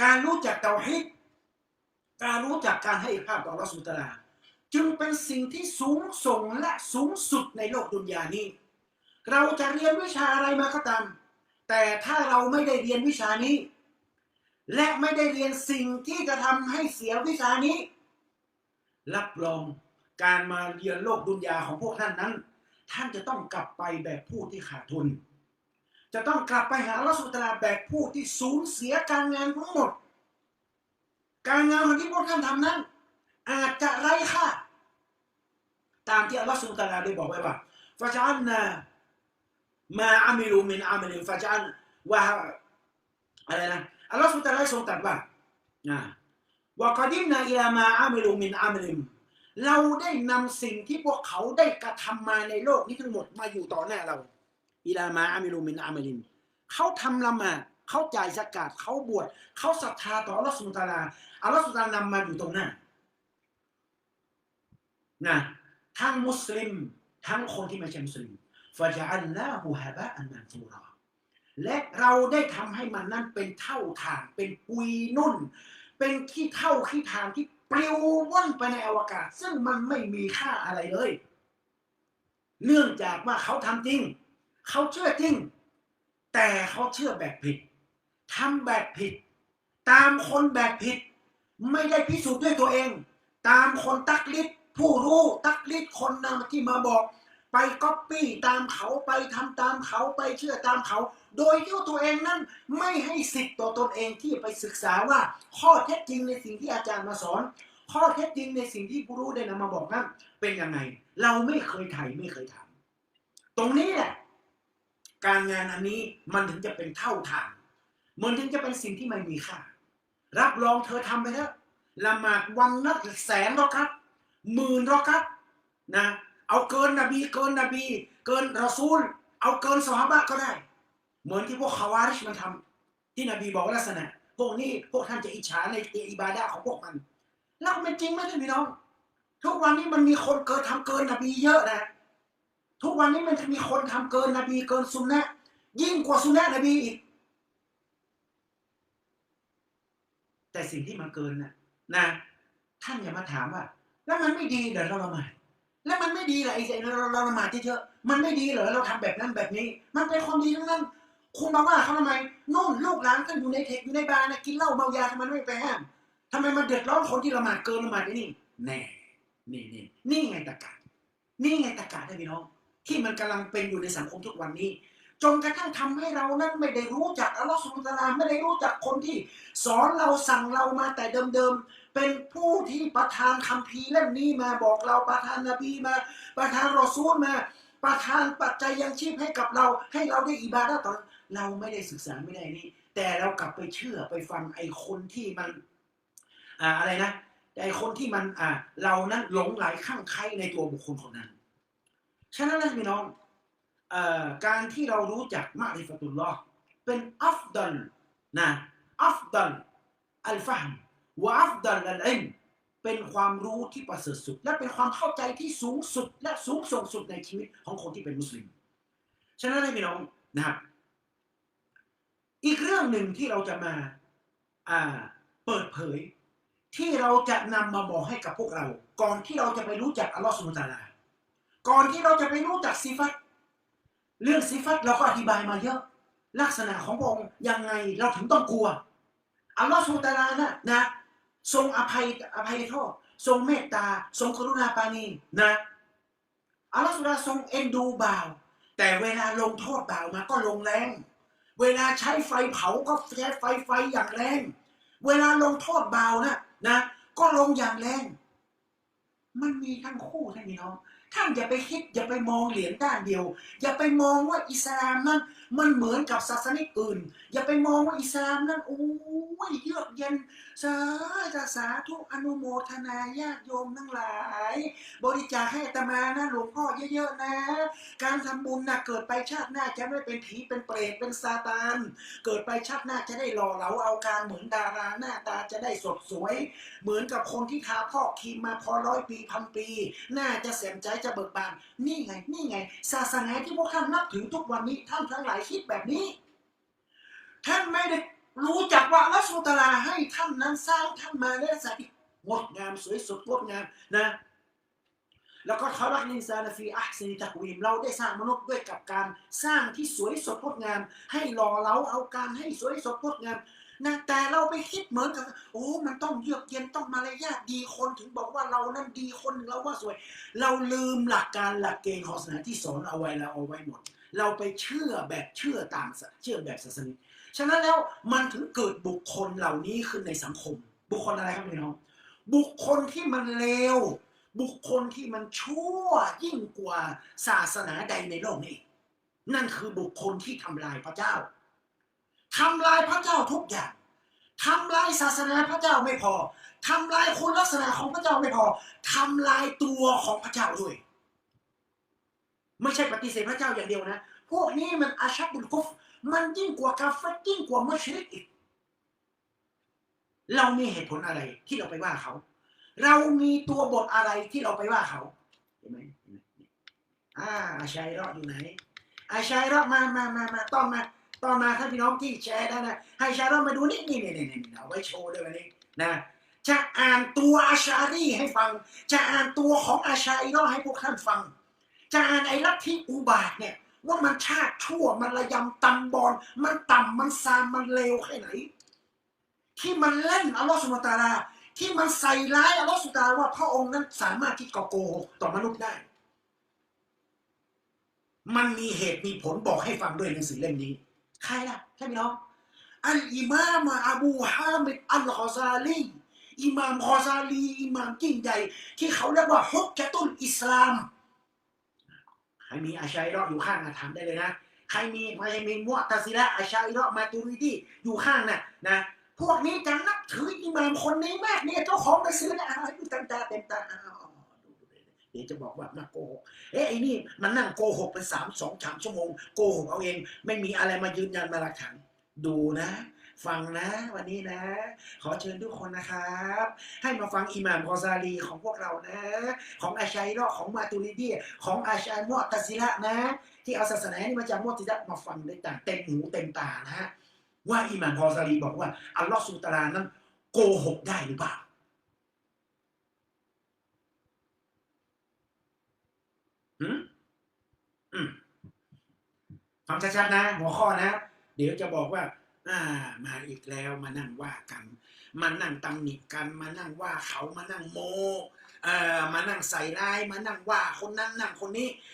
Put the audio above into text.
การรู้จักเตาฮิดการรู้จักการให้ภาพต่อรัสุตลาจึงเป็นสิ่งที่สูงส่งและสูงสุดในโลกดุนยานี้ เราจะเรียนวิชาอะไรมาก็ตาม แต่ถ้าเราไม่ได้เรียนวิชานี้ และไม่ได้เรียนสิ่งที่จะทำให้เสียวิชานี้ รับรองการมาเรียนโลกดุนยาของพวกท่านนั้น ท่านจะต้องกลับไปแบบผู้ที่ขาดทุน จะต้องกลับไปหาอัลอสุตาราแบบผู้ที่สูญเสียการงานทั้งหมด การงานของที่พวกท่านทำนั้น อาจจะไร้ค่าตามที่อัลลอฮฺสุลตาราได้บอกไว้ว่าฟาจันนามาอามิลูมินอามิลิฟาจันว่าอะไรนะอัลลอฮฺสุลตาราทรงตรัสว่าอ่าวกดิมนาอิลามาอามิลูมินอามิลิมเราได้นำสิ่งที่พวกเขาได้กระทำมาในโลกนี้ทั้งหมดมาอยู่ต่อหน้าเรา อิลามาอามิลูมินอามิลินเขาทำละหมาดเขาจ่ายสกาดเขาบวชเขาศรัทธาต่ออัลลอฮฺสุลตาราอัลลอฮฺสุลตารานำมาอยู่ตรงหน้านะทั้งมุสลิมทั้งคนที่ไม่ใช่มุสลิมฟาจัลลาฮูฮะบะอันมันฟูราและเราได้ทำให้มันนั้นเป็นเท่าฐานเป็นปุยนุ่น เป็นขี้เท่าขี้ฐานที่ปลิวว่อนไปในอวกาศ ซึ่งมันไม่มีค่าอะไรเลย เนื่องจากว่าเขาทำจริง เขาเชื่อจริง แต่เขาเชื่อแบบผิดทำแบบผิด ตามคนแบบผิด ไม่ได้พิสูจน์ด้วยตัวเอง ตามคนตักลิดผู้รู้ตักลิดคนนำที่มาบอก ไปก๊อปปี้ตามเขาไปทำตามเขาไปเชื่อตามเขา โดยที่ตัวเองนั้นไม่ให้สิทธิ์ต่อตนเองที่ไปศึกษาว่า ข้อเท็จจริงในสิ่งที่อาจารย์มาสอน ข้อเท็จจริงในสิ่งที่ผู้รู้ได้นำมาบอกนั้นเป็นยังไง เราไม่เคยไถ่ไม่เคยถามตรงนี้แหละ การงานอันนี้มันถึงจะเป็นเท่าทางมันถึงจะเป็นสิ่งที่ไม่มีค่า รับรองเธอทำไปเถอะละหมาดวันนักแสนหรอกครับหมื่นหรอกครับนะเอาเกินนบีเกินนบี เกินรอซูล เอาเกินสหบะก็ได้ เหมือนที่พวกคาวาริชมันทำที่นบีบอกลักษณะ พวกนี้พวกท่านจะอิจฉาในอิบาดะของพวกมันแล้วมันจริงไหมท่านพี่น้อง ทุกวันนี้มันมีคนเกินทำเกินนบีเยอะนะ ทุกวันนี้มันจะมีคนทำเกินนบีเกินซุนนะยิ่งกว่าซุนนะนบีอีก แต่สิ่งที่มันเกินนะนะ ท่านอย่ามาถามว่า แล้วมันไม่ดีเหรอเราละหมาดแล้วมันไม่ดีเหรอไอ้เราเราเราละหมาดเยอะมันไม่ดีเหรอเราทำแบบนั้นแบบนี้ มันเป็นความดีทั้งนั้น คุณมาว่าเขาทำไมนู่นลูกหลานกันอยู่ในเทคอยู่ในบาร์นะกินเหล้าเมายาทำไมไม่ไปห้ามทำไมมันเดือดร้อนคนที่ละหมาดเกินละหมาดไอ้นี่แน่นี่นี่นี่ไงตะกานี่ไงตะกาท่านพี่น้อง ที่มันกำลังเป็นอยู่ในสังคมทุกวันนี้ จนกระทั่งทำให้เรานั้นไม่ได้รู้จักอัลลอฮฺสุลตานไม่ได้รู้จักคนที่ สอนเราสั่งเรามาแต่เดิมๆ เป็นผู้ที่ประทานคัมภีร์เล่มนี้มาบอกเราประทานนบีมา ประทานรอซูลมา ประทานปัจจัยยังชีพให้กับเรา ให้เราได้อิบาดะต่อเราไม่ได้ศึกษาไม่ได้นี่แต่เรากลับไปเชื่อไปฟังไอ้คนที่มันอ่าอะไรนะไอ้คนที่มันอ่าเรานั้นหลงไหลข้างใครในตัวบุคคลคนนั้น ฉะนั้นนะพี่น้องเอ่อการที่เรารู้จักมาริฟตุลลอฮ์เป็นอัฟดัลนะอัฟดัลอัลฟะฮ์วะอัฟดัลอัลอิมเป็นความรู้ที่ประเสริฐสุด และเป็นความเข้าใจที่สูงสุด และสูงส่งสุดในชีวิตของคนที่เป็นมุสลิม ฉะนั้นนะพี่น้องนะครับอีกเรื่องหนึ่งที่เราจะมาอ่าเปิดเผย ที่เราจะนำมาบอกให้กับพวกเรา ก่อนที่เราจะไปรู้จักอัลลอฮฺสุลตารา ก่อนที่เราจะไปรู้จักซิฟัตเรื่องซิฟัตเราก็อธิบายมาเยอะ ลักษณะของพระองค์ยังไงเราถึงต้องกลัวอัลลอฮฺสุลตารานะนะ ทรงอภัยอภัยโทษทรงเมตตา ทรงกรุณาปานีนะอัลลอฮฺสุลาทรงเอ็นดูบ่าว แต่เวลาลงโทษบ่าวมาก็ลงแรง เวลาใช้ไฟเผาก็ใช้ไฟไฟอย่างแรง เวลาลงโทษบ่าวนะนะ ก็ลงอย่างแรง มันมีทั้งคู่ท่านพี่น้อง ท่านอย่าไปคิดอย่าไปมองเหรียญด้านเดียว อย่าไปมองว่าอิสลามนั้น มันเหมือนกับศาสนาอื่น อย่าไปมองว่าอิสลามนั้นโอ้ยเยือกเย็นสาธุสาธุอนุโมทนาญาติโยมทั้งหลาย บริจาคให้ตมานะหลวงพ่อเยอะๆนะ การทำบุญนะเกิดไปชาติหน้าจะไม่เป็นผีเป็นเปรตเป็นซาตาน เกิดไปชาติหน้าจะได้หล่อเหลาเอาการเหมือนดาราหน้าตาจะได้สดสวย เหมือนกับคนที่ทาพอกครีมมาพอร้อยปีพันปีน่าจะแสมใจจะเบิกบาน นี่ไง นี่ไง ศาสนาที่พวกท่านนับถือทุกวันนี้ท่านทั้งหลายคิดแบบนี้ ท่านไม่ได้รู้จักว่าอัสุลตาราให้ท่านนั้นสร้างท่านมาในลักษณะที่งดงามสวยสดงดงามนะแล้วก็เขารักลินซานฟีอัพซินิตักวีมเราได้สร้างมนุษย์ด้วยกับการสร้างที่สวยสดงดงาม ให้หล่อเล้าเอาการให้สวยสดงดงามนะแต่เราไปคิดเหมือนกับโอ้มันต้องเยือกเย็นต้องมารยาทดีคนถึงบอกว่าเรานั้นดีคนเราว่าสวย เราลืมหลักการหลักเกณฑ์ของศาสนาที่สอนเอาไว้แล้วเอาไว้หมด เราไปเชื่อแบบเชื่อตามเชื่อแบบศาสนาฉะนั้นแล้วมันถึงเกิดบุคคลเหล่านี้ขึ้นในสังคม บุคคลอะไรครับพี่น้องบุคคลที่มันเลวบุคคลที่มันชั่วยิ่งกว่าศาสนาใดในโลกนี้ นั่นคือบุคคลที่ทำลายพระเจ้าทำลายพระเจ้าทุกอย่างทำลายศาสนาพระเจ้าไม่พอทำลายคุณลักษณะของพระเจ้าไม่พอทำลายตัวของพระเจ้าด้วย ไม่ใช่ปฏิเสธพระเจ้าอย่างเดียวนะ พวกนี้มันอาชับบุลกุฟ มันยิ่งกว่ากาเฟยิ่งกว่ามุชริกอีก เรามีเหตุผลอะไรที่เราไปว่าเขา เรามีตัวบทอะไรที่เราไปว่าเขาเห็นไหมอ่าอาชัยรอดอยู่ไหน อาชัยรอดมามามามาต้องมาต้องมาท่านพี่น้องที่แชร์ได้นะให้ชายรอดมาดูนี่นี่นี่นี่นี่เอาไว้โชว์ด้วยวันนี้นะจะอ่านตัวอาชารีให้ฟัง จะอ่านตัวของอาชัยรอดให้พวกท่านฟัง จานไอ้ลัทธิอุบาทเนี่ย ว่ามันชาติชั่วมันระยำตำบอลมันต่ำมันซามมันเลวแค่ไหน ที่มันเล่นอัลลอฮฺสุบฮาตาลาที่มันใส่ร้ายอัลลอฮฺสุบฮานะฮูวะตะอาลาว่าพระองค์นั้นสามารถที่จะโกหกต่อมนุษย์ได้ มันมีเหตุมีผลบอกให้ฟังด้วยหนังสือเล่มนี้ ใครล่ะใช่ไหมน้องอัลอิมามะอบูฮามิดอัลคอซาลีอิมามคอซาลีอิมามยิ่งใหญ่ที่เขาเรียกว่าฮุกจตุลอิสลาม ครมีอาชัยรออยู่ข้างนะถามได้เลยนะ ใครมีใครมีมุตะซิละอาชัยรอมาตูริดีอยู่ข้างนะนะ พวกนี้จะนับถืออิหมามคนนี้มากเนี่ยเจ้าของไปซื้อนะอ้าวดูเต็มตาเต็มตาเดี๋ยวจะบอกว่ามาโกหก เอ๊ะไอ้นี่มันนั่งโกหกเป็นสามสองสามชั่วโมง โกหกเอาเอง ไม่มีอะไรมายืนยันมาหลักฐานดูนะ ฟังนะวันนี้นะ ขอเชิญทุกคนนะครับ ให้มาฟังอิหม่ามกอซาลีของพวกเรานะ ของอาชัยรอของมาตูริดีของอาชัยมอตะซิละนะ ที่เอาศาสนานี้มาจากมอตะซิละมาฟังด้ต่างเต็มหูเต็มตานะฮะว่าอิหม่ามกอซาลีบอกว่าอัลลอฮฺสุตารานั้นโกหกได้หรือเปล่าหืมอืมฟังชัดๆนะ หัวข้อนะ เดี๋ยวจะบอกว่า อ่ามาอีกแล้วมานั่งว่ากันมานั่งตำหนิกันมานั่งว่าเขามานั่งโมเอ่อมานั่งใส่ร้ายมานั่งว่าคนนั้นนั่งคนนี้